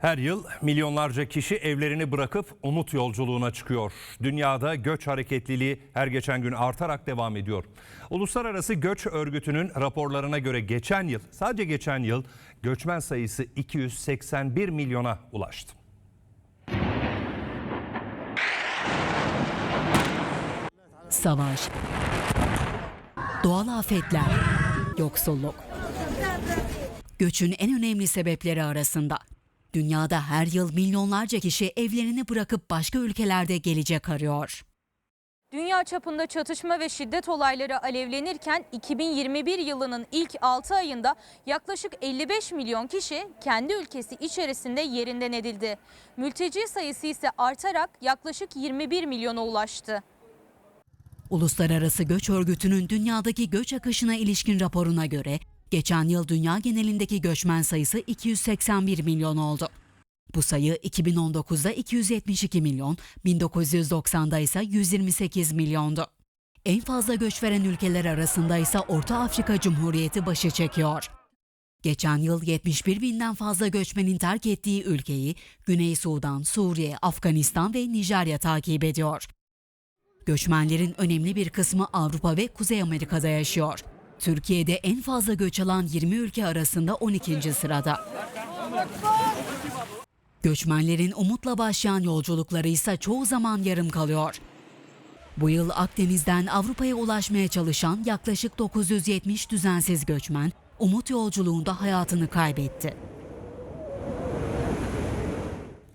Her yıl milyonlarca kişi evlerini bırakıp umut yolculuğuna çıkıyor. Dünyada göç hareketliliği her geçen gün artarak devam ediyor. Uluslararası Göç Örgütü'nün raporlarına göre geçen yıl, sadece geçen yıl göçmen sayısı 281 milyona ulaştı. Savaş, doğal afetler, yoksulluk. Göçün en önemli sebepleri arasında. Dünyada her yıl milyonlarca kişi evlerini bırakıp başka ülkelerde gelecek arıyor. Dünya çapında çatışma ve şiddet olayları alevlenirken 2021 yılının ilk 6 ayında yaklaşık 55 milyon kişi kendi ülkesi içerisinde yerinden edildi. Mülteci sayısı ise artarak yaklaşık 21 milyona ulaştı. Uluslararası Göç Örgütü'nün dünyadaki göç akışına ilişkin raporuna göre geçen yıl dünya genelindeki göçmen sayısı 281 milyon oldu. Bu sayı 2019'da 272 milyon, 1990'da ise 128 milyondu. En fazla göç veren ülkeler arasında ise Orta Afrika Cumhuriyeti başı çekiyor. Geçen yıl 71 binden fazla göçmenin terk ettiği ülkeyi Güney Sudan, Suriye, Afganistan ve Nijerya takip ediyor. Göçmenlerin önemli bir kısmı Avrupa ve Kuzey Amerika'da yaşıyor. Türkiye'de en fazla göç alan 20 ülke arasında 12. sırada. Göçmenlerin umutla başlayan yolculukları ise çoğu zaman yarım kalıyor. Bu yıl Akdeniz'den Avrupa'ya ulaşmaya çalışan yaklaşık 970 düzensiz göçmen umut yolculuğunda hayatını kaybetti.